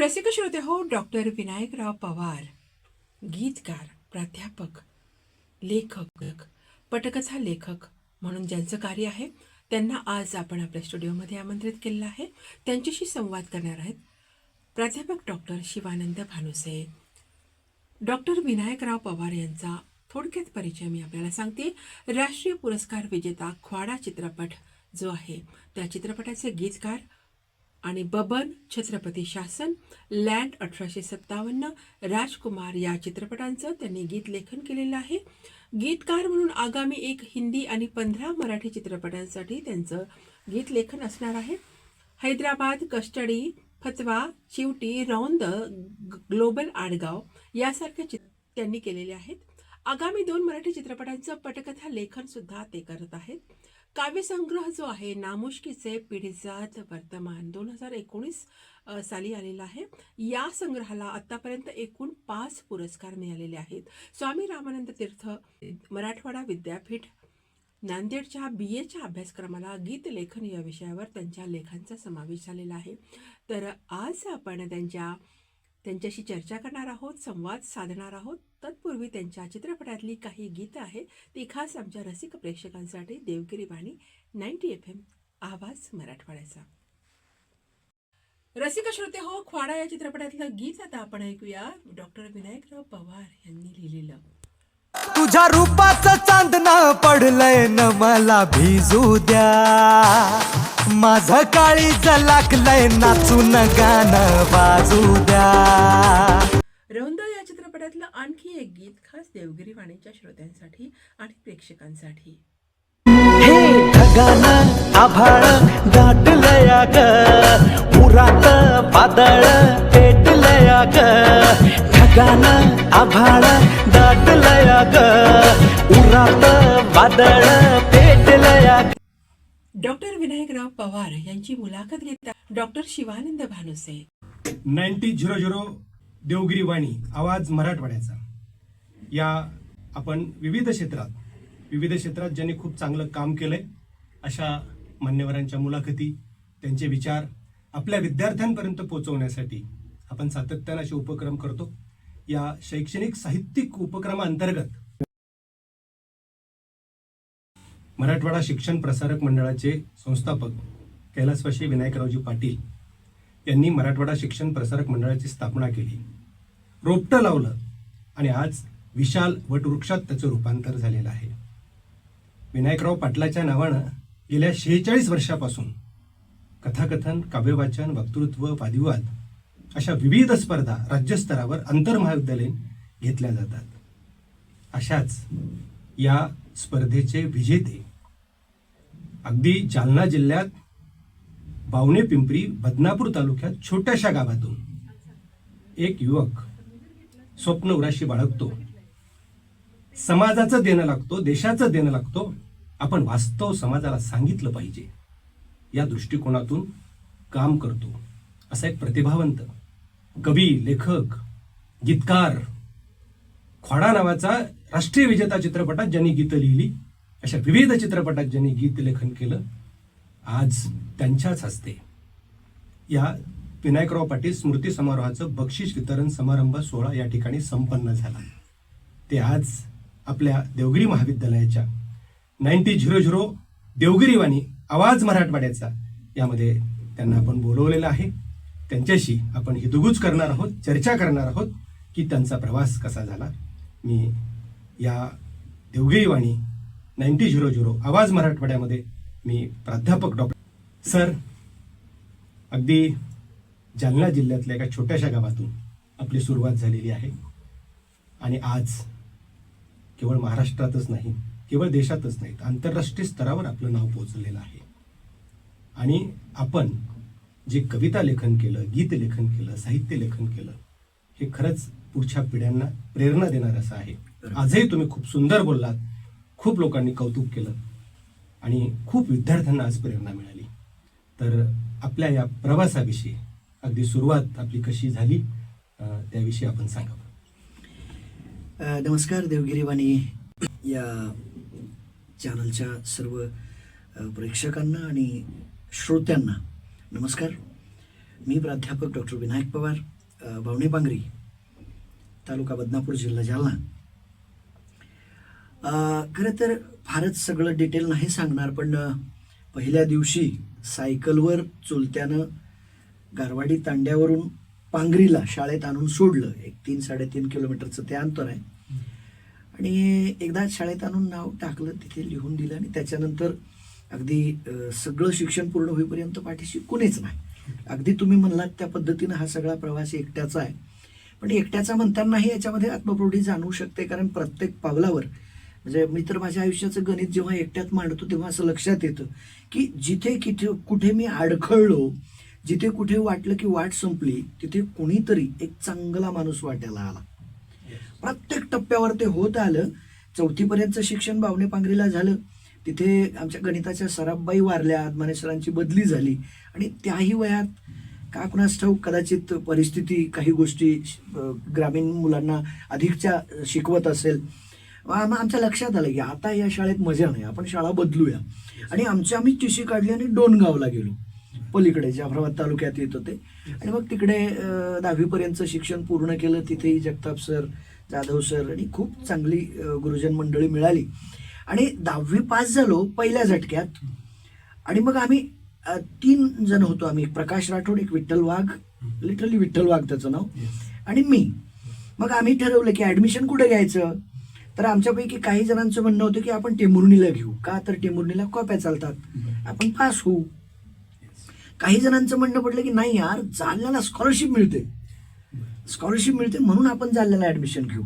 रसिक श्रोते हो डॉक्टर विनायकराव पवार गीतकार प्राध्यापक लेखक पटकथा लेखक म्हणून ज्यांचं कार्य आहे त्यांना आज आपण आपल्या स्टुडिओमध्ये आमंत्रित केलेलं आहे. त्यांच्याशी संवाद करणार आहेत प्राध्यापक डॉक्टर शिवानंद भानुसे. डॉक्टर विनायकराव पवार यांचा थोडक्यात परिचय मी आपल्याला सांगते. राष्ट्रीय पुरस्कार विजेता ख्वाडा चित्रपट जो आहे त्या चित्रपटाचे गीतकार आणि बबन छत्रपती शासन लँड अठराशे सत्तावन्न राजकुमार या चित्रपटांचं त्यांनी गीत लेखन केलेलं आहे. गीतकार म्हणून आगामी एक हिंदी आणि पंधरा मराठी चित्रपटांसाठी त्यांचं गीत लेखन असणार आहे. हैदराबाद कस्टडी फतवा चिवटी रौंद ग- ग्लोबल आडगाव यासारख्या चित्र त्यांनी केलेले आहेत. आगामी दोन मराठी चित्रपटांचं पटकथा लेखन सुद्धा ते करत आहेत. काव्यसंग्रह जो आहे नामुष्कीचे पिढीजात वर्तमान दोन हजार एकोणीस साली आलेला आहे. या संग्रहाला आतापर्यंत एकूण पाच पुरस्कार मिळालेले आहेत. स्वामी रामानंद तीर्थ मराठवाडा विद्यापीठ नांदेडच्या बी एच्या अभ्यासक्रमाला गीत लेखन या विषयावर त्यांच्या लेखांचा समावेश झालेला आहे. तर आज आपण त्यांच्या त्यांच्याशी चर्चा करणार आहोत संवाद साधणार आहोत. तत्पूर्वी त्यांच्या चित्रपटातली काही गीतं आहेत ती खास आमच्या रसिक प्रेक्षकांसाठी Devgiri Vani ninety F M आवाज मराठवाड्याचा. रसिक श्रोते हो ख्वाडा या चित्रपटातलं गीत आता आपण ऐकूया. डॉक्टर विनायकराव पवार यांनी लिहिलेलं. तुझ्या रूपाचं चांदणं पडलंय न मला भिजू द्या. माझं काळीच लागलंय नाचून गाणं वाजू द्या. चित्रपटातलं आणखी एक गीत खास देवगिरी वाणीच्या श्रोत्यांसाठी आणि प्रेक्षकांसाठी. हे आभाळ दाटलया ग. पुरात बादळ पेटलया ग. ढगान आभाळ दाटलया ग. उरात बादळ पेटलया ग. डॉक्टर विनायकराव पवार यांची मुलाखत घेतात doctor Shivanand Bhanuse. Ninety zero zero Devagiri Vani आवाज मराठवाड्याचा. या आपण विविध क्षेत्रात विविध क्षेत्रात ज्यांनी खूप चांगलं काम केलंय अशा मान्यवरांच्या मुलाखती त्यांचे विचार आपल्या विद्यार्थ्यांपर्यंत पोहोचवण्यासाठी आपण सातत्यानं असे उपक्रम करतो. या शैक्षणिक साहित्यिक उपक्रमाअंतर्गत मराठवाडा शिक्षण प्रसारक मंडळाचे संस्थापक कैलासवाशी विनायकरावजी पाटील यांनी मराठवाडा शिक्षण प्रसारक मंडळाची स्थापना केली. रोपटं लावलं आणि आज विशाल वटवृक्षात त्याचं रूपांतर झालेलं आहे. विनायकराव पाटलाच्या नावानं गेल्या शेहेचाळीस वर्षापासून कथाकथन काव्यवाचन वक्तृत्व वादिवाद अशा विविध स्पर्धा राज्यस्तरावर आंतरमहाविद्यालयीन घेतल्या जातात. अशाच या स्पर्धेचे विजेते अगदी जालना जिल्ह्यात बावणे पिंपरी बदनापूर तालुक्यात छोट्याशा गावातून. एक युवक स्वप्न उराशी बाळगतो. समाजाचं देणं लागतो देशाचं देणं लागतो. आपण वास्तव समाजाला सांगितलं पाहिजे. या दृष्टिकोनातून काम करतो. असा एक प्रतिभावंत कवी लेखक गीतकार खोडा नावाचा राष्ट्रीय विजेता चित्रपटात ज्यांनी गीतं लिहिली अशा विविध चित्रपटात ज्यांनी गीत लेखन केलं आज त्यांच्याच हस्ते या विनायकराव पाटील स्मृती समारोहाचं बक्षीस वितरण समारंभ सोहळा या ठिकाणी संपन्न झाला. ते आज आपल्या देवगिरी महाविद्यालयाच्या नाईन्टी झिरो झिरो देवगिरीवाणी आवाज मराठवाड्याचा यामध्ये त्यांना आपण बोलवलेलं आहे. त्यांच्याशी आपण हिदुगुज करणार आहोत चर्चा करणार आहोत की त्यांचा प्रवास कसा झाला. मी या देवगिरीवाणी नाईन्टी झिरो झिरो आवाज मराठवाड्यामध्ये मी प्राध्यापक डॉक्टर सर अगदी जालना जिल्ह्यातल्या एका छोट्याशा गावातून आपली सुरुवात झालेली आहे. आणि आज केवळ महाराष्ट्रातच नाही केवळ देशातच नाही तर आंतरराष्ट्रीय स्तरावर आपलं नाव पोहोचलेलं आहे. आणि आपण जे कविता लेखन केलं गीत लेखन केलं साहित्य लेखन केलं हे खरंच पुढच्या पिढ्यांना प्रेरणा देणार असं आहे. आजही तुम्ही खूप सुंदर बोललात खूप लोकांनी कौतुक केलं. आणि खूप विद्यार्थ्यांना आज प्रेरणा मिळाली. तर आपल्या या प्रवासाविषयी अगदी सुरुवात आपली कशी झाली त्याविषयी आपण सांगावं नमस्कार देवगिरीवाणी. या चॅनलच्या सर्व प्रेक्षकांना आणि श्रोत्यांना नमस्कार. मी प्राध्यापक डॉक्टर विनायक पवार बावणे पांगरी तालुका बदनापूर जिल्हा जालना. खरं तर फारच सगळं डिटेल नाही सांगणार पण पहिल्या दिवशी सायकलवर चुलत्यानं गारवाडी तांड्यावरून पांगरीला शाळेत आणून सोडलं. एक तीन साडेतीन किलोमीटरचं ते अंतर आहे. आणि एकदा शाळेत आणून नाव टाकलं तिथे लिहून दिलं आणि त्याच्यानंतर अगदी सगळं शिक्षण पूर्ण होईपर्यंत पाठीशी कुणीच नाही. अगदी तुम्ही म्हणलात त्या पद्धतीनं हा सगळा प्रवास एकट्याचा आहे. पण एकट्याचा म्हणतानाही याच्यामध्ये आत्मप्रौढी जाणवू शकते कारण प्रत्येक पावलावर म्हणजे मी तर माझ्या आयुष्याचं गणित जेव्हा एकट्यात मांडतो तेव्हा असं लक्षात येतं की जिथे किथे कुठे मी अडखळलो जिथे कुठे वाटलं की वाट संपली तिथे कुणीतरी एक चांगला माणूस वाट्याला आला. प्रत्येक टप्प्यावर ते होत आलं. चौथीपर्यंतचं शिक्षण बावणे पांगरीला झालं. तिथे आमच्या गणिताच्या सराबाई वारल्या आदमाने सरांची बदली झाली. आणि त्याही वयात का कुणास ठाऊक कदाचित परिस्थिती काही गोष्टी ग्रामीण मुलांना अधिकच्या शिकवत असेल. आम- आमच्या लक्षात आलं की आता या शाळेत मजा नाही आपण शाळा बदलूया. आणि आमची आम्ही टीशी काढली आणि डोनगावला गेलो. पलीकडे जाफराबाद तालुक्यात येत होते. आणि मग तिकडे दहावीपर्यंतचं शिक्षण पूर्ण केलं. तिथेही जगताप सर जाधव सर आणि खूप चांगली गुरुजन मंडळी मिळाली. आणि दहावी पास झालो पहिल्या झटक्यात. आणि मग आम्ही तीन जण होतो आम्ही. एक प्रकाश राठोड एक विठ्ठल वाघ लिटरली विठ्ठल वाघ त्याचं नाव. आणि मी. मग आम्ही ठरवलं की ऍडमिशन कुठे घ्यायचं? तर आमच्यापैकी काही जणांचं म्हणणं होतं की आपण टेमुर्णीला घेऊ. का तर टेमुर्णीला कॉप्या चालतात. आपण पास होऊ. काही जणांचं म्हणणं पडलं की नाही यार जालन्याला स्कॉलरशिप मिळते. स्कॉलरशिप मिळते म्हणून आपण जालन्याला ऍडमिशन घेऊ.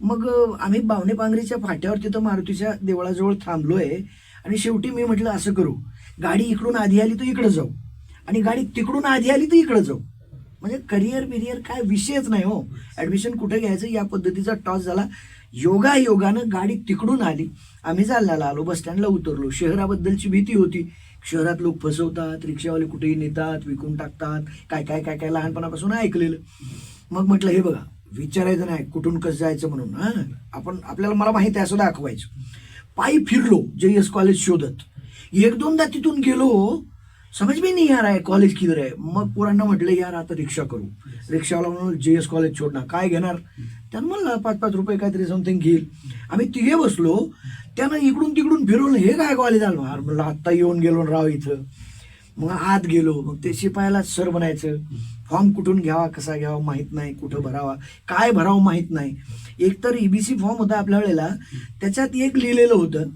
मग आम्ही बावणे पांगरीच्या फाट्यावर तिथं मारुतीच्या देवळाजवळ थांबलोय आणि शेवटी मी म्हटलं असं करू. गाडी इकडून आधी आली तर इकडं जाऊ. आणि गाडी तिकडून आधी आली तर इकडं जाऊ. म्हणजे करिअर बिरियर काय विषयच नाही हो. ऍडमिशन कुठे घ्यायचं या पद्धतीचा टॉस झाला. योगा योगानं गाडी तिकडून आली. आम्ही जालन्याला आलो बस स्टँडला उतरलो. शहराबद्दलची भीती होती. शहरात लोक फसवतात रिक्षावाले कुठेही नेतात विकून टाकतात काय काय काय काय लहानपणापासून ऐकलेलं. मग म्हटलं हे बघा विचारायचं नाही कुठून कसं जायचं म्हणून हा? आपण आपल्याला मला माहिती आहे असं दाखवायचं. पायी फिरलो जे एस कॉलेज शोधत. एक दोनदा तिथून गेलो समज में नहीं आ रहा है कॉलेज किधर आहे? मग पोरांना म्हटलं यार आता रिक्षा करू. रिक्षावाला म्हणून जे एस कॉलेज सोडणार काय घेणार? त्यानं म्हणलं पाच पाच रुपये काहीतरी समथिंग घेईल. आम्ही तिघे बसलो त्यानं इकडून तिकडून फिरवलं हे काय कॉलेज आलं म्हणलं आत्ता येऊन गेलो राव इथं. मग आत गेलो मग ते शिपायाला सर बनायचं फॉर्म कुठून घ्यावा कसा घ्यावा माहीत नाही कुठं भरावा काय भरावं माहीत नाही. एक तर ईबीसी फॉर्म होता आपल्या वेळेला त्याच्यात एक लिहिलेलं होतं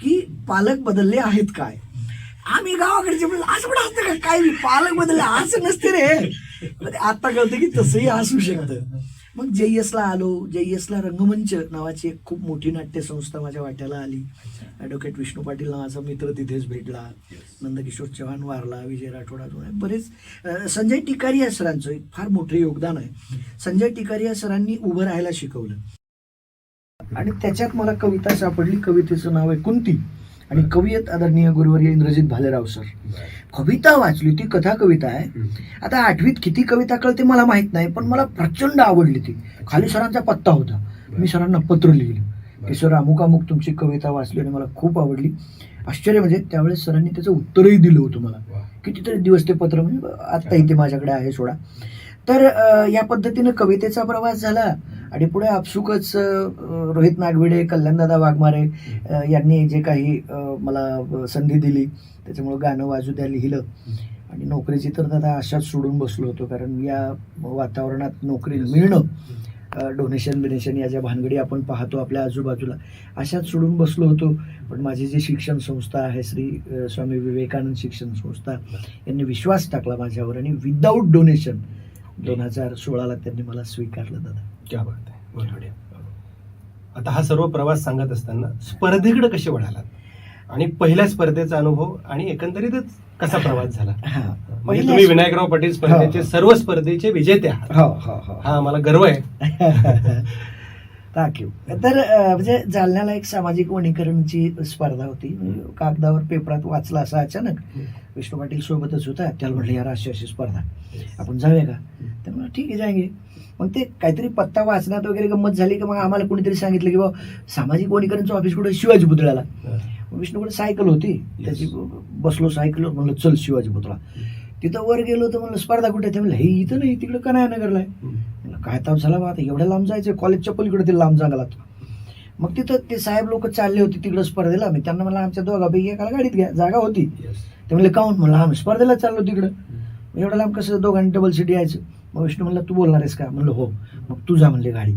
की पालक बदलले आहेत काय? आम्ही गावाकडचे म्हणजे असं पण असतं का? काय पालक बदलले असं नसते रे. म्हणजे आता कळतं की तसंही असू शकतं. मग ला आलो. ला रंगमंच नावाची एक खूप मोठी नाट्यसंस्था माझ्या वाट्याला आली. ॲडव्होकेट विष्णू पाटील नावाचा मित्र तिथेच भेटला. नंदकिशोर चव्हाण वारला. विजय राठोड बरेच संजय संजय टिकारिया सरांचं एक फार मोठं योगदान आहे. संजय टिकारिया सरांनी उभं राहायला शिकवलं. आणि त्याच्यात मला कविता सापडली. कवितेचं नाव आहे कुंती. आणि कवी आहेत आदरणीय गुरुवर्य इंद्रजित भालेराव सर. कविता वाचली ती कथा कविता आहे आता आठवीत किती कविता कळते मला माहीत नाही पण मला प्रचंड आवडली ती. खाली सरांचा पत्ता होता. मी सरांना पत्र लिहिलं. की सर अमुक अमुक तुमची कविता वाचली आणि मला खूप आवडली. आश्चर्य म्हणजे त्यावेळेस सरांनी त्याचं उत्तरही दिलं होतं मला. कितीतरी दिवस ते पत्र म्हणजे आत्ता इथे माझ्याकडे आहे सोडा. तर या पद्धतीनं कवितेचा प्रवास झाला. आणि पुढे आपसुकच रोहित नागविडे कल्याणदादा वाघमारे यांनी जे काही मला संधी दिली त्याच्यामुळं गाणं वाजू द्या लिहिलं. आणि नोकरीची तर दादा अशाच सोडून बसलो होतो कारण या वातावरणात नोकरी मिळणं डोनेशन बिनेशन या ज्या भानगडी आपण पाहतो आपल्या आजूबाजूला अशाच सोडून बसलो होतो. पण माझी जी शिक्षण संस्था आहे श्री स्वामी विवेकानंद शिक्षण संस्था यांनी विश्वास टाकला माझ्यावर आणि विदाऊट डोनेशन दोन हजार सोळाला त्यांनी मला स्वीकारलं दादा. क्या बात आहे. बढिया. आता हा सर्व प्रवास सांगत असताना स्पर्धेकडे कसे वळालात? आणि पहिल्या स्पर्धेचा अनुभव आणि एकंदरीतच कसा प्रवास झाला? म्हणजे तुम्ही विनायकराव पाटील स्पर्धेचे. सर्व स्पर्धेचे विजेते आहात. हो हो हो. हा आम्हाला गर्व आहे. थँक्यू तर म्हणजे जालन्याला एक सामाजिक वनीकरणची स्पर्धा होती. कागदावर पेपरात वाचला असा अचानक विष्णू पाटील सोबतच होता. त्याला म्हटलं यार अशी अशी स्पर्धा आपण जाऊया का? तर म्हणलं ठीक आहे जायगे मग ते काहीतरी पत्ता वाचण्यात वगैरे गंमत झाली की? मग आम्हाला कोणीतरी सांगितलं की बाबा सामाजिक वनीकरणचं ऑफिस कुठे शिवाजी पुतळ्याला. मग विष्णूकडे सायकल होती. त्याची बसलो सायकल म्हणलं चल शिवाजी पुतळा. तिथं वर गेलो तर म्हणलं स्पर्धा कुठे आहे? ते म्हणलं हे इथं नाही तिकडं कनाया नगरला आहे काय ताप झाला बा आता? एवढ्या लांब जायचं कॉलेजच्या पलीकडे ते लांब जंगलात मग तिथं ते साहेब लोक चालले होते तिकडं स्पर्धेला. मी त्यांना मला आमच्या दोघापैकी एकाला गाडीत घ्या. जागा होती. ते म्हणले काऊन म्हणलं आम्ही स्पर्धेला चाललो तिकडं. एवढं लांब कसं दोघांनी डबल सीट यायचं. मग विष्णू म्हणलं तू बोलणार आहेस का? म्हणलं हो. मग तू जा म्हणले गाडी.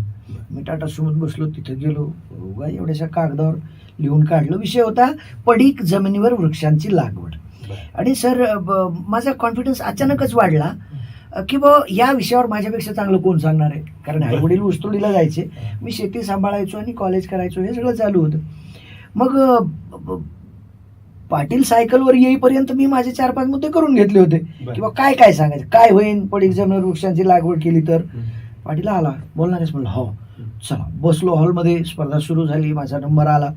मी टाटा सुमोत बसलो तिथं गेलो. उगा एवढ्याशा कागदावर लिहून काढलं. विषय होता पडीक जमिनीवर वृक्षांची लागवड. आणि सर माझा कॉन्फिडन्स अचानकच वाढला. की बा या विषयावर माझ्यापेक्षा चांगलं कोण सांगणार आहे? कारण आई वडील ऊसतोडीला जायचे. मी शेती सांभाळायचो आणि कॉलेज करायचो हे सगळं चालू होतं. मग पाटील सायकलवर येईपर्यंत मी माझे चार पाच मुद्दे करून घेतले होते. किंवा काय काय सांगायचं? काय होईन? पडीक जमिनीवर वृक्षांची लागवड केली तर? पाटील आला. बोलणार आहेस म्हणलं हो. चला बसलो हॉलमध्ये स्पर्धा सुरू झाली माझा नंबर आला.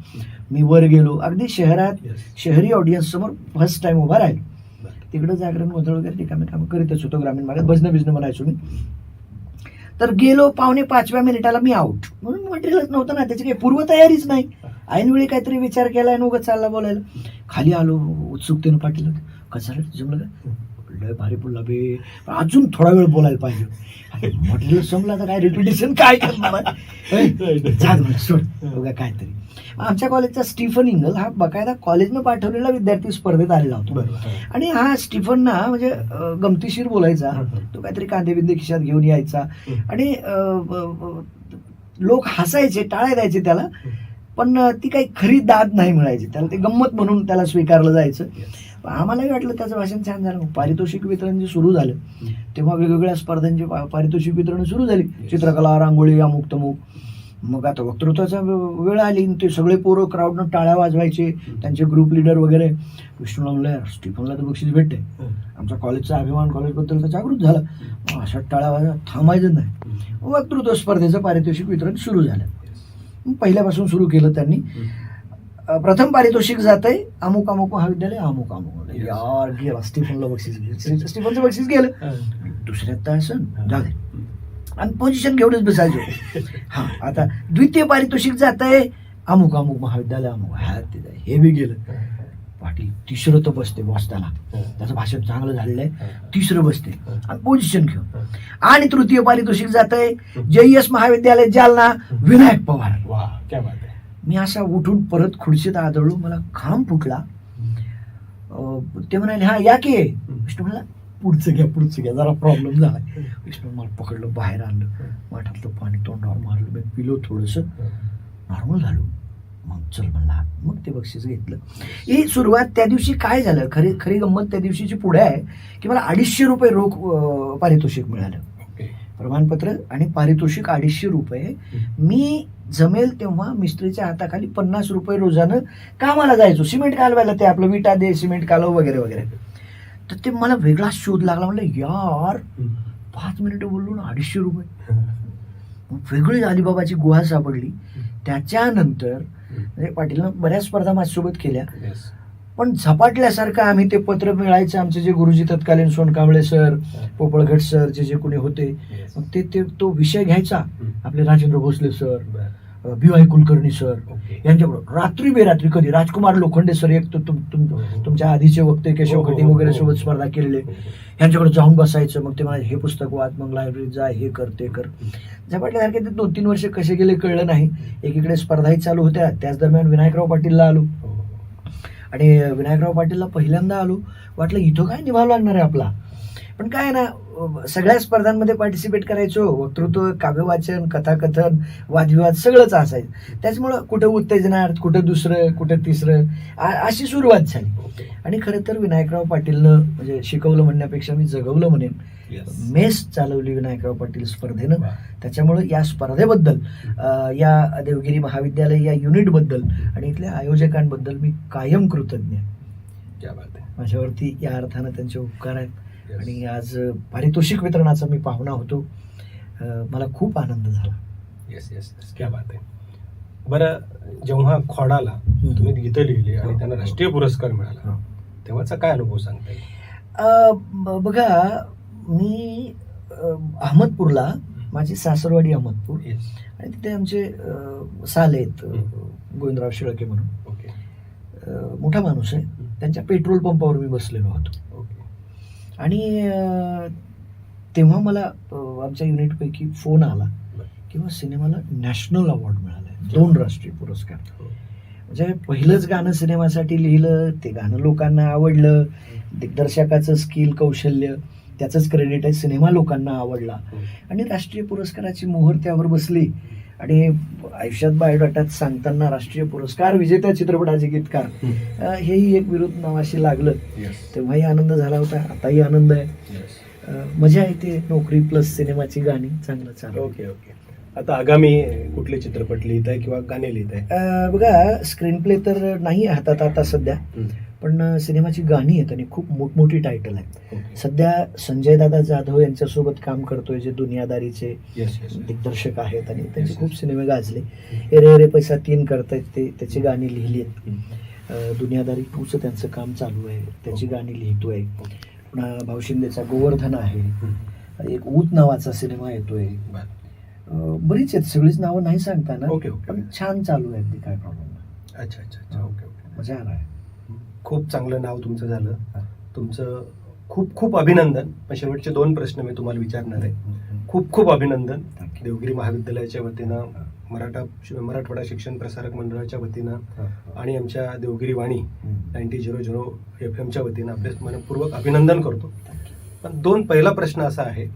मी वर गेलो. अगदी शहरात शहरी ऑडियन्स समोर फर्स्ट टाइम उभा राहील. तिकडं जागरण गोंधळ वगैरे ठिकाणी कामं करीतच होतो ग्रामीण भागात. भजनं बिजनं म्हणायचो मी. तर गेलो पावणे पाचव्या मिनिटाला मी आउट म्हणून मटेरियलच नव्हतं ना त्याची काही पूर्वतयारीच नाही. ऐनवेळी काहीतरी विचार केला आणि उगाच चालला बोलायला. खाली आलो उत्सुकतेनं पाटील कसं जमलं का? लय भारी बोलला बे अजून थोडा वेळ बोलायला पाहिजे. मटेरियल संपला तर काय रिपिटेशन काय करणार? सोड बघा काहीतरी. आमच्या कॉलेजचा स्टीफन इंगल हा बकायदा कॉलेजनं पाठवलेला विद्यार्थी स्पर्धेत आलेला होता. आणि हा स्टीफन ना म्हणजे गमतीशीर बोलायचा. तो काहीतरी कांदे बिंदे खिशात घेऊन यायचा. आणि लोक हसायचे टाळ्या द्यायचे त्याला. पण ती काही खरी दाद नाही मिळायची त्याला ते गंमत म्हणून त्याला स्वीकारलं जायचं. आम्हालाही वाटलं त्याचं भाषण छान झालं. पारितोषिक वितरण जे सुरू झालं तेव्हा वेगवेगळ्या स्पर्धांची पारितोषिक वितरण सुरू झाली. चित्रकला रांगोळी अमुक तमुक. मग आता वक्तृत्वाचा वेळ आली ते सगळे पोरं क्राऊडनं टाळ्या वाजवायचे त्यांचे ग्रुप लिडर वगैरे. विष्णूला म्हणलं "यार, स्टीफनला तर बक्षीस भेटते. आमचा कॉलेजचा अभिमान कॉलेजबद्दल तर जागृत झाला. अशा टाळ्या वाजवा थांबायचं नाही. वक्तृत्व स्पर्धेचं पारितोषिक वितरण सुरू झालं. पहिल्यापासून सुरू केलं त्यांनी. प्रथम पारितोषिक जात आहे अमुक अमुक महाविद्यालय अमुक अमुक. यार गेला. स्टीफनला बक्षीस गेलं. स्टीफनचं बक्षीस गेलं. दुसऱ्यात तर असं जाऊ दे. आणि पोझिशन घेऊनच बसायचो. हा आता द्वितीय पारितोषिक जात आहे अमुक अमुक महाविद्यालय अमुक हा. हे बी गेलं. पाटील तिसरं तर बसते बॉस त्याला त्याचं भाषण चांगलं झालेलं आहे. तिसरं बसते आणि पोझिशन घेऊन. आणि तृतीय पारितोषिक जात आहे जय एस महाविद्यालय जालना विनायक पवार. वा क्या बात मी असा उठून परत खुर्चीत आदळलो मला घाम फुटला. ते म्हणाले हा या की. विष्णू म्हणला पुढचं घ्या पुढचं घ्या जरा प्रॉब्लेम झाला. विष्णू मला पकडलं बाहेर आणलं. माठातलं पाणी तोंडावर मारलं मी पिलो थोडंसं. नॉर्मल झालो. मग चल म्हणला मग ते बक्षीस घेतलं. ही सुरुवात त्या दिवशी काय झालं? खरी खरी गंमत त्या दिवशीची पुढे आहे की मला अडीचशे रुपये रोख पारितोषिक मिळालं. प्रमाणपत्र आणि पारितोषिक अडीचशे रुपये. मी जमेल तेव्हा मिस्त्रीच्या हाताखाली पन्नास रुपये रोजानं कामाला जायचो. सिमेंट कालवायला ते आपलं विटा दे सिमेंट कालव वगैरे वगैरे. तर ते मला वेगळाच शोध लागला. म्हणलं यार पाच मिनिटं बोललो ना अडीचशे रुपये. वेगळी अलिबाबाची गुहा सापडली. त्याच्यानंतर म्हणजे पाटीलनं बऱ्याच स्पर्धा माझ्यासोबत केल्या. पण झपाटल्यासारखं आम्ही ते पत्र मिळायचं आमचे जे गुरुजी तत्कालीन सोनकांबळे सर पोपळघट सर जे जे कोणी होते मग ते ते तो विषय घ्यायचा. आपले Rajendra Bhosale sir B Y Kulkarni sir यांच्याकडून रात्री बेरात्री कधी? राजकुमार लोखंडे सर एक तो तुम- तुम- तुमच्या आधीचे वक्ते केशव हो, हो, हो, वगैरे हो. सोबत स्पर्धा केलेले. यांच्याकडे जाऊन बसायचं. मग ते म्हणाले हे पुस्तक वाच मग लायब्ररीत जा हे कर ते कर. झपाटल्यासारखे ते दोन तीन वर्ष कसे गेले कळलं नाही. एकीकडे स्पर्धाही चालू होत्या. त्याच दरम्यान विनायकराव पाटीलला आलो. आणि विनायकराव पाटीलला पहिल्यांदा आलो. वाटलं इथं काय निभाव लागणार आहे आपला? पण काय ना सगळ्या स्पर्धांमध्ये पार्टिसिपेट करायचो. वक्तृत्व काव्यवाचन कथाकथन वादविवाद सगळंच असायचं. त्याच्यामुळं कुठं उत्तेजनार्थ कुठं दुसरं कुठं तिसरं अशी सुरुवात झाली. आणि खरं तर विनायकराव पाटीलनं म्हणजे शिकवलं म्हणण्यापेक्षा मी जगवलं म्हणेन. मेस चालवली विनायकराव पाटील स्पर्धेनं. त्याच्यामुळं या स्पर्धेबद्दल या देवगिरी महाविद्यालय या युनिटबद्दल आणि इथल्या आयोजकांबद्दल मी कायम कृतज्ञ आहे. माझ्यावरती या अर्थानं त्यांचे उपकार आहेत. आणि आज पारितोषिक वितरणाचा मी पाहुणा होतो. मला खूप आनंद झाला. येस येस येस क्या बात आहे. बरं जेव्हा खोडाला तुम्ही गीतं लिहिली आणि त्यांना राष्ट्रीय पुरस्कार मिळाला हो. तेव्हाचा काय अनुभव सांगता येईल? बघा मी अहमदपूरला माझी सासरवाडी अहमदपूर. आणि तिथे आमचे साल आहेत गोविंदराव शिळके म्हणून. मोठा माणूस आहे. त्यांच्या पेट्रोल पंपावर मी बसलेलो होतो. आणि तेव्हा मला आमच्या युनिटपैकी फोन आला किंवा सिनेमाला नॅशनल अवॉर्ड मिळाला दोन राष्ट्रीय पुरस्कार. म्हणजे पहिलंच गाणं सिनेमासाठी लिहिलं ते गाणं लोकांना आवडलं दिग्दर्शकाचं स्किल कौशल्य त्याचंच क्रेडिट आहे सिनेमा लोकांना आवडला. आणि राष्ट्रीय पुरस्काराची मोहर त्यावर बसली. आणि आयुष्यात बायोडाटात सांगताना राष्ट्रीय पुरस्कार विजेत्या चित्रपटाचे गीतकार हेही एक विरुद्ध नावाशी लागलं. तेव्हाही आनंद झाला होता. आताही आनंद आहे. मजा येते नोकरी प्लस सिनेमाची गाणी. चांगलं चालू ओके ओके आता आगामी कुठले चित्रपट लिहित आहे किंवा गाणे लिहित आहे बघा स्क्रीन प्ले तर नाही हातात आता सध्या. पण सिनेमाची गाणी आहेत आणि खूप मोठमोठी टायटल आहेत सध्या संजय दादा जाधव यांच्यासोबत काम करतोय जे दुनियादारीचे दिग्दर्शक आहेत आणि त्यांचे खूप सिनेमे गाजले. एरे एरे पैसा तीन करतायत ते त्याची गाणी लिहिली आहेत दुनियादारी टूचं त्यांचं काम चालू आहे. त्याची गाणी लिहितोय. पुन्हा भाऊ शिंदेचा गोवर्धन आहे. एक ऊत नावाचा सिनेमा येतोय. बरीच आहेत. सगळीच नावं नाही सांगता ना ओके. पण छान चालू आहे अगदी काय प्रॉब्लेम अच्छा अच्छा अच्छा. Okay okay. मजा येणार आहे. खूप चांगलं नाव तुमचं झालं. तुमचं खूप खूप अभिनंदन. पण शेवटचे दोन प्रश्न मी तुम्हाला विचारणार आहे. खूप खूप अभिनंदन. देवगिरी महाविद्यालयाच्या वतीनं मराठा मराठवाडा शिक्षण प्रसारक मंडळाच्या वतीनं आणि आमच्या Devagiri Vani ninety zero zero F एमच्या वतीनं आपले मनपूर्वक अभिनंदन करतो. पण दोन पहिला प्रश्न असा आहे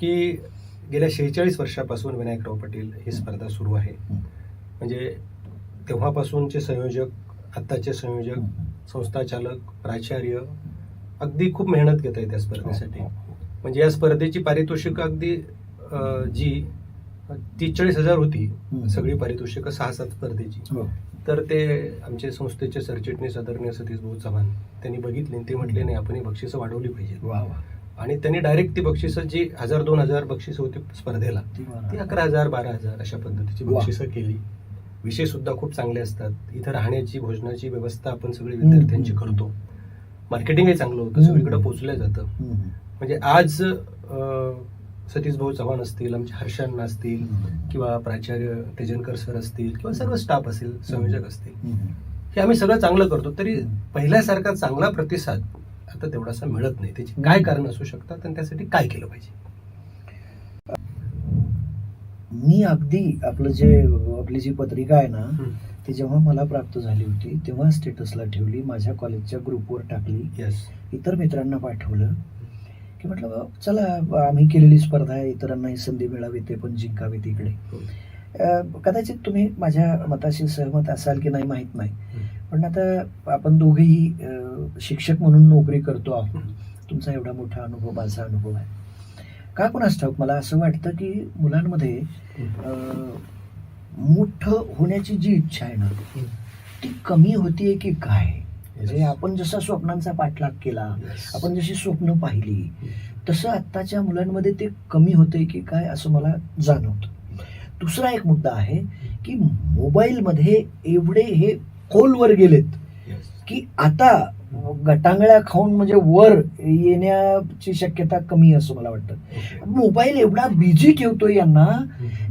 की गेल्या शेहेचाळीस वर्षापासून विनायकराव पाटील ही स्पर्धा सुरू आहे. म्हणजे तेव्हापासूनचे संयोजक आत्ताचे संयोजक संस्थाचालक प्राचार्य अगदी खूप मेहनत घेत आहे त्या स्पर्धेसाठी. म्हणजे या स्पर्धेची पारितोषिकं अगदी जी तीस चाळीस हजार होती. सगळी पारितोषिकं सहा सात स्पर्धेची. हो. तर ते आमचे संस्थेचे सरचिटणीस आदरणीय सतीश भाऊ चव्हाण त्यांनी बघितले ते म्हटले नाही आपण ही बक्षिसं वाढवली पाहिजे आणि त्यांनी डायरेक्ट ती बक्षिसं जी हजार दोन हजार बक्षिसं होती स्पर्धेला ती अकरा हजार बारा हजार अशा पद्धतीची. बक्षिसं केली. विषय सुद्धा खूप चांगले असतात इथं राहण्याची भोजनाची व्यवस्था आपण सगळी. विद्यार्थ्यांची करतो मार्केटिंगही चांगलं होतं. सगळीकडे पोहोचलं जातं. म्हणजे आज सतीश भाऊ चव्हाण असतील आमचे हर्षांना असतील. किंवा प्राचार्य तेजनकर सर असतील किंवा सर्व स्टाफ असेल संयोजक असतील. हे आम्ही सगळं चांगलं करतो तरी. पहिल्यासारखा चांगला प्रतिसाद आता तेवढासा मिळत नाही त्याची काय कारण असू शकतात आणि त्यासाठी काय केलं पाहिजे मी अगदी आपलं जे आपली जी पत्रिका आहे ना ती जेव्हा मला प्राप्त झाली होती तेव्हा स्टेटसला ठेवली माझ्या कॉलेजच्या ग्रुपवर टाकली. येस इतर मित्रांना पाठवलं की म्हटलं "बा, चला आम्ही केलेली स्पर्धा आहे इतरांनाही संधी मिळावी ते पण जिंकावी तिकडे अं, कदाचित तुम्ही माझ्या मताशी सहमत असाल की नाही माहीत नाही. पण आता आपण दोघेही शिक्षक म्हणून नोकरी करतो आहोत. तुमचा एवढा मोठा अनुभव माझा अनुभव आहे. का कोणास ठाऊक? मला असं वाटतं की मुलांमध्ये मोठं होण्याची जी इच्छा आहे ना ती कमी होतीये की काय? म्हणजे. आपण जसा स्वप्नांचा पाठलाग केला. आपण जशी स्वप्न पाहिली तसं आत्ताच्या मुलांमध्ये ते कमी होते की काय असं मला जाणवतं. दुसरा एक मुद्दा आहे की मोबाईलमध्ये एवढे हे खोलवर गेलेत की आता गटांगळ्या खाऊन म्हणजे वर येण्याची शक्यता कमी असं मला वाटतं. मोबाईल एवढा बिझी ठेवतो यांना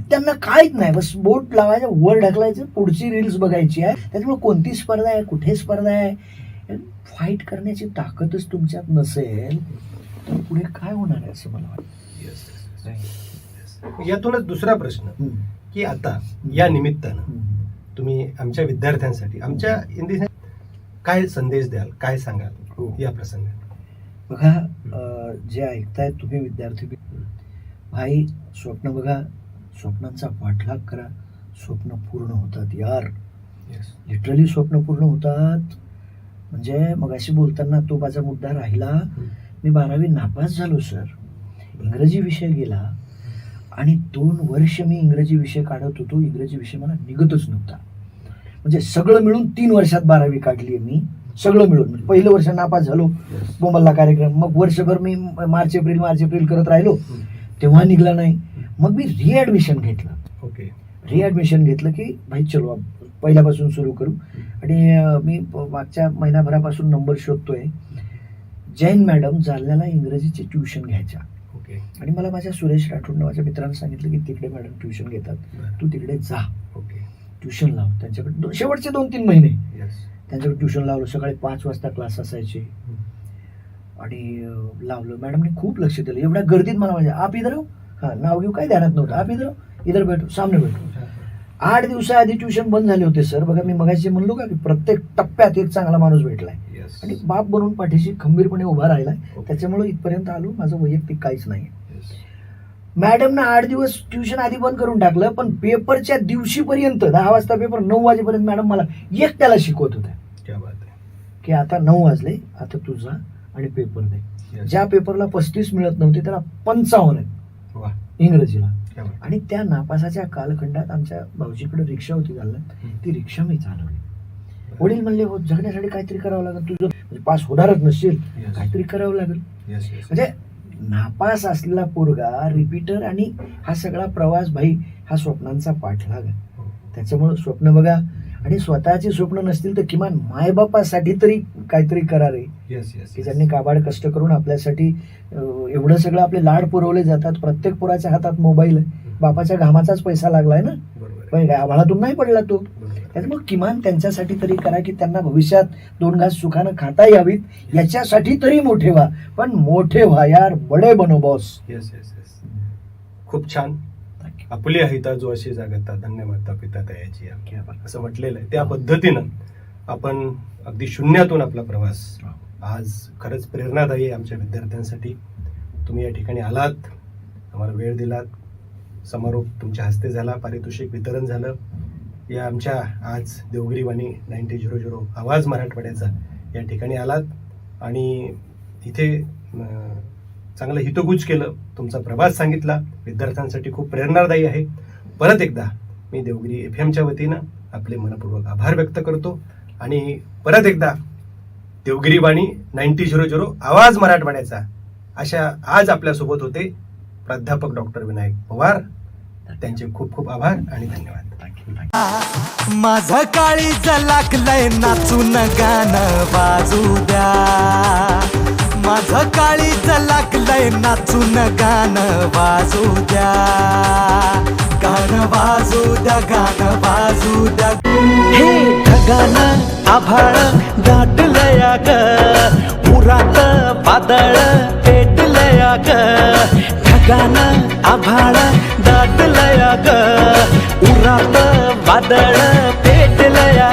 त्यांना काहीच नाही. बस बोट लावायचं वर ढकलायचं पुढची रील्स बघायची आहे. त्याच्यामुळे कोणती स्पर्धा आहे कुठे स्पर्धा आहे? फाईट करण्याची ताकदच तुमच्यात नसेल तर पुढे काय होणार आहे असं मला वाटतं. यातूनच दुसरा प्रश्न. की आता या निमित्तानं. तुम्ही आमच्या विद्यार्थ्यांसाठी आमच्या हिंदी काय संदेश द्याल? काय सांगाल? हो. या प्रसंगी. बघा जे ऐकतायत तुम्ही विद्यार्थी भाई स्वप्न बघा. स्वप्नांचा पाठलाग करा. स्वप्न पूर्ण होतात यार. लिटरली स्वप्न पूर्ण होतात. म्हणजे मगाशी बोलताना तो माझा मुद्दा राहिला. मी बारावी नापास झालो सर. इंग्रजी विषय गेला. आणि दोन वर्ष मी इंग्रजी विषय काढत होतो. इंग्रजी विषय मला निघतच नव्हता. म्हणजे सगळं मिळून तीन वर्षात बारावी काढली मी. सगळं मिळून. म्हणजे पहिलं वर्ष नापास झालो. बोंबल्ला कार्यक्रम. मग वर्षभर मी मार्च एप्रिल मार्च एप्रिल करत राहिलो. तेव्हा निघला नाही. मग मी रिॲडमिशन घेतलं. ओके. रिॲडमिशन घेतलं की भाई चलो पहिल्यापासून सुरू करू. आणि मी मागच्या महिनाभरापासून नंबर शोधतोय. जैन मॅडम जालन्याला इंग्रजीचे ट्युशन घ्यायच्या. ओके. आणि मला माझ्या सुरेश राठोड नावाच्या मित्रांनी सांगितलं की तिकडे मॅडम ट्युशन घेतात. तू तिकडे जा. ओके. ट्युशन लाव. त्यांच्याकडे शेवटचे दोन तीन महिने. त्यांच्याकडे ट्युशन लावलं. सकाळी पाच वाजता क्लास असायचे. आणि लावलं. मॅडमने खूप लक्ष दिलं. एवढ्या गर्दीत मला म्हणजे आप इधर हो? हा नाव घेऊ? काय ध्यानात नव्हतं. आप इधर हो? इधर भेटू सामने भेटू आठ दिवसाआधी ट्युशन बंद झाले होते सर. बघा मी मगाशी म्हणलो का की प्रत्येक टप्प्यात एक चांगला माणूस भेटलाय. आणि बाप बनून पाठीशी खंबीरपणे उभा राहिलाय. त्याच्यामुळे इथपर्यंत आलो. माझं वैयक्तिक काहीच नाही. मॅडमनं आठ दिवस ट्युशन आधी बंद करून टाकलं पण पेपरच्या दिवशीपर्यंत दहा वाजता पेपर नऊ वाजेपर्यंत मॅडम मला एकट्याला शिकवत होत्या. की आता नऊ वाजले आता तू जा आणि पेपर दे. ज्या पेपरला पस्तीस मिळत नव्हते त्याला पंचावन्न आहेत. इंग्रजीला. क्या बात आणि त्या नापासाच्या कालखंडात आमच्या भाऊजीकडे रिक्षा होती झालं ती रिक्षा मी चालवली. वडील म्हणले हो जगण्यासाठी काहीतरी करावं लागेल. तुझं म्हणजे पास होणारच नसेल. काहीतरी करावं लागेल. म्हणजे नापास असलेला पोरगा रिपीटर आणि हा सगळा प्रवास भाई हा स्वप्नांचा पाठलाग. त्याच्यामुळं स्वप्न बघा आणि स्वतःची स्वप्न नसतील तर किमान मायबापासाठी तरी काहीतरी करा रे. की ज्यांनी काबाड कष्ट करून आपल्यासाठी एवढं सगळं आपले लाड पुरवले जातात प्रत्येक पोराच्या हातात मोबाईल आहे. बापाच्या घामाचाच पैसा लागलाय ना? पण आम्हालातून नाही पडला तो. त्याच्यामुळे किमान त्यांच्यासाठी तरी करा की त्यांना भविष्यात दोन घास सुखानं खाता यावीत. याच्यासाठी तरी मोठे व्हा. पण मोठे व्हा यार. बडे बनो बॉस येस येस येस खूप छान. आपली हिता जो अशी जागता धन्य माता पिता तयाची. असं म्हटलेलं आहे. त्या पद्धतीनं आपण अगदी शून्यातून आपला प्रवास आज खरंच प्रेरणादायी आहे आमच्या विद्यार्थ्यांसाठी. तुम्ही या ठिकाणी आलात. आम्हाला वेळ दिलात. समारोप तुमच्या हस्ते झाला. पारितोषिक वितरण झालं. या आमच्या आज Devagiri Vani ninety zero zero आवाज मराठवाड्याचा या ठिकाणी आलात. आणि इथे चांगलं हितगुज केलं तुमचा प्रवास सांगितला. विद्यार्थ्यांसाठी खूप प्रेरणादायी आहे. परत एकदा मी देवगिरी एफ एमच्या वतीनं आपले मनपूर्वक आभार व्यक्त करतो. आणि परत एकदा Devagiri Vani ninety zero zero आवाज मराठवाड्याचा अशा आज आपल्यासोबत होते प्राध्यापक डॉक्टर विनायक पवार. त्यांचे खूप खूप आभार आणि धन्यवाद. माझं काळी लागलंय नाचून गाणं बाजू द्या. माझं काळी लागलंय नाचून गाणं बाजू द्या. गाणं बाजू द्या गाणं बाजू द्या. हे ढगानं आभाळ दाटलया ग पुरात वादळ पेटलया ग ढगानं आभाळ दाटलया ग उरात वादळ पेटलया